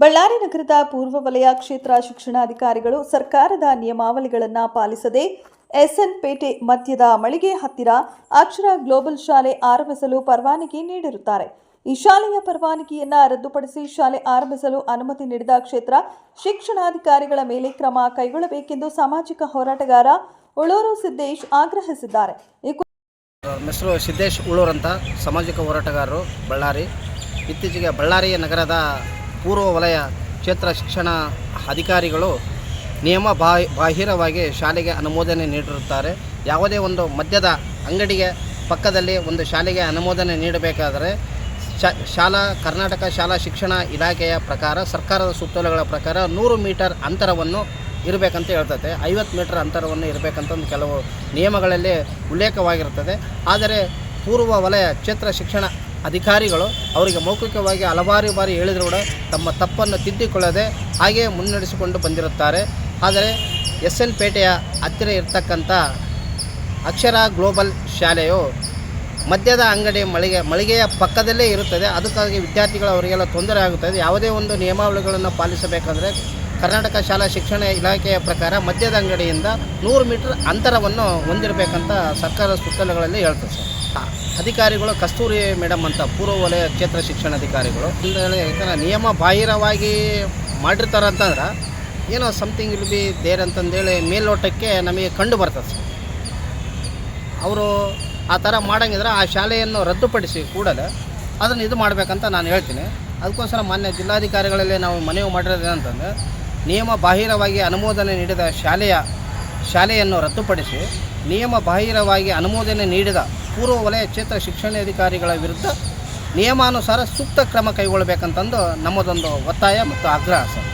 ಬಳ್ಳಾರಿ ನಗರದ ಪೂರ್ವ ವಲಯ ಕ್ಷೇತ್ರ ಶಿಕ್ಷಣಾಧಿಕಾರಿಗಳು ಸರ್ಕಾರದ ನಿಯಮಾವಳಿಗಳನ್ನು ಪಾಲಿಸದೆ ಎಸ್ಎನ್ ಪೇಟೆ ಮಧ್ಯದ ಮಳಿಗೆ ಹತ್ತಿರ ಅಕ್ಷರ ಗ್ಲೋಬಲ್ ಶಾಲೆ ಆರಂಭಿಸಲು ಪರವಾನಗಿ ನೀಡಿರುತ್ತಾರೆ. ಈ ಶಾಲೆಯ ಪರವಾನಗಿಯನ್ನು ರದ್ದುಪಡಿಸಿ ಶಾಲೆ ಆರಂಭಿಸಲು ಅನುಮತಿ ನೀಡಿದ ಕ್ಷೇತ್ರ ಶಿಕ್ಷಣಾಧಿಕಾರಿಗಳ ಮೇಲೆ ಕ್ರಮ ಕೈಗೊಳ್ಳಬೇಕೆಂದು ಸಾಮಾಜಿಕ ಹೋರಾಟಗಾರ ಉಳೂರು ಸಿದ್ದೇಶ್ ಆಗ್ರಹಿಸಿದ್ದಾರೆ. ಮಿಸ್ಟರ್ ಸಿದ್ದೇಶ್ ಉಳೂರ್ ಅಂತ, ಸಾಮಾಜಿಕ ಹೋರಾಟಗಾರರು ಬಳ್ಳಾರಿ. ಇತ್ತೀಚೆಗೆ ಬಳ್ಳಾರಿ ನಗರದ ಪೂರ್ವ ವಲಯ ಕ್ಷೇತ್ರ ಶಿಕ್ಷಣ ಅಧಿಕಾರಿಗಳು ನಿಯಮ ಬಾಹಿ, ಬಾಹಿರವಾಗಿ ಶಾಲೆಗೆ ಅನುಮೋದನೆ ನೀಡಿರುತ್ತಾರೆ. ಯಾವುದೇ ಒಂದು ಮದ್ಯದ ಅಂಗಡಿಗೆ ಪಕ್ಕದಲ್ಲಿ ಒಂದು ಶಾಲೆಗೆ ಅನುಮೋದನೆ ನೀಡಬೇಕಾದರೆ ಶಾಲಾ, ಕರ್ನಾಟಕ ಶಾಲಾ ಶಿಕ್ಷಣ ಇಲಾಖೆಯ ಪ್ರಕಾರ, ಸರ್ಕಾರದ ಸುತ್ತೋಲೆಗಳ ಪ್ರಕಾರ ನೂರು ಮೀಟರ್ ಅಂತರವನ್ನು ಇರಬೇಕಂತ ಹೇಳ್ತದೆ ಐವತ್ತು ಮೀಟರ್ ಅಂತರವನ್ನು ಇರಬೇಕಂತ ಒಂದು ಕೆಲವು ನಿಯಮಗಳಲ್ಲಿ ಉಲ್ಲೇಖವಾಗಿರುತ್ತದೆ ಆದರೆ ಪೂರ್ವ ವಲಯ ಕ್ಷೇತ್ರ ಶಿಕ್ಷಣ ಅಧಿಕಾರಿಗಳು ಅವರಿಗೆ ಮೌಖಿಕವಾಗಿ ಹಲವಾರು ಬಾರಿ ಹೇಳಿದರೂ ಕೂಡ ತಮ್ಮ ತಪ್ಪನ್ನು ತಿದ್ದಿಕೊಳ್ಳದೆ ಹಾಗೆ ಮುನ್ನಡೆಸಿಕೊಂಡು ಬಂದಿರುತ್ತಾರೆ. ಆದರೆ ಎಸ್ ಎನ್ ಪೇಟೆಯ ಹತ್ತಿರ ಇರತಕ್ಕಂಥ ಅಕ್ಷರ ಗ್ಲೋಬಲ್ ಶಾಲೆಯು ಮದ್ಯದ ಅಂಗಡಿ ಮಳಿಗೆ, ಮಳಿಗೆಯ ಪಕ್ಕದಲ್ಲೇ ಇರುತ್ತದೆ. ಅದಕ್ಕಾಗಿ ವಿದ್ಯಾರ್ಥಿಗಳು ಅವರಿಗೆಲ್ಲ ತೊಂದರೆ ಆಗುತ್ತದೆ. ಯಾವುದೇ ಒಂದು ನಿಯಮಾವಳಿಗಳನ್ನು ಪಾಲಿಸಬೇಕಂದ್ರೆ ಕರ್ನಾಟಕ ಶಾಲಾ ಶಿಕ್ಷಣ ಇಲಾಖೆಯ ಪ್ರಕಾರ ಮದ್ಯದ ಅಂಗಡಿಯಿಂದ ನೂರು ಮೀಟರ್ ಅಂತರವನ್ನು ಹೊಂದಿರಬೇಕಂತ ಸರ್ಕಾರದ ಸುತ್ತಲುಗಳಲ್ಲಿ ಹೇಳ್ತದೆ. ಸರ್ ಅಧಿಕಾರಿಗಳು, ಕಸ್ತೂರಿ ಮೇಡಮ್ ಅಂತ, ಪೂರ್ವ ವಲಯ ಕ್ಷೇತ್ರ ಶಿಕ್ಷಣಾಧಿಕಾರಿಗಳು ಯಾಕಂದ್ರೆ ನಿಯಮ ಬಾಹಿರವಾಗಿ ಮಾಡಿರ್ತಾರೆ ಅಂತಂದ್ರೆ ಏನೋ ಸಮಥಿಂಗ್ ಇಲ್ ಬಿ ದೇರ್ ಅಂತಂದೇಳಿ ಮೇಲ್ನೋಟಕ್ಕೆ ನಮಗೆ ಕಂಡು ಬರ್ತದೆ ಸರ್. ಅವರು ಆ ಥರ ಮಾಡಂಗಿದ್ರೆ ಆ ಶಾಲೆಯನ್ನು ರದ್ದುಪಡಿಸಿ ಕೂಡಲೇ ಅದನ್ನು ಇದು ಮಾಡಬೇಕಂತ ನಾನು ಹೇಳ್ತೀನಿ. ಅದಕ್ಕೋಸ್ಕರ ಮಾನ್ಯ ಜಿಲ್ಲಾಧಿಕಾರಿಗಳಲ್ಲಿ ನಾವು ಮನವಿ ಮಾಡಿರೋದೇನಂತಂದರೆ, ನಿಯಮ ಬಾಹಿರವಾಗಿ ಅನುಮೋದನೆ ನೀಡಿದ ಶಾಲೆಯ ಶಾಲೆಯನ್ನು ರದ್ದುಪಡಿಸಿ ನಿಯಮ ಬಾಹಿರವಾಗಿ ಅನುಮೋದನೆ ನೀಡಿದ ಪೂರ್ವ ವಲಯ ಕ್ಷೇತ್ರ ಶಿಕ್ಷಣಾಧಿಕಾರಿಗಳ ವಿರುದ್ಧ ನಿಯಮಾನುಸಾರ ಸೂಕ್ತ ಕ್ರಮ ಕೈಗೊಳ್ಳಬೇಕಂತಂದು ನಮ್ಮದೊಂದು ಒತ್ತಾಯ ಮತ್ತು ಆಗ್ರಹ ಸರ್.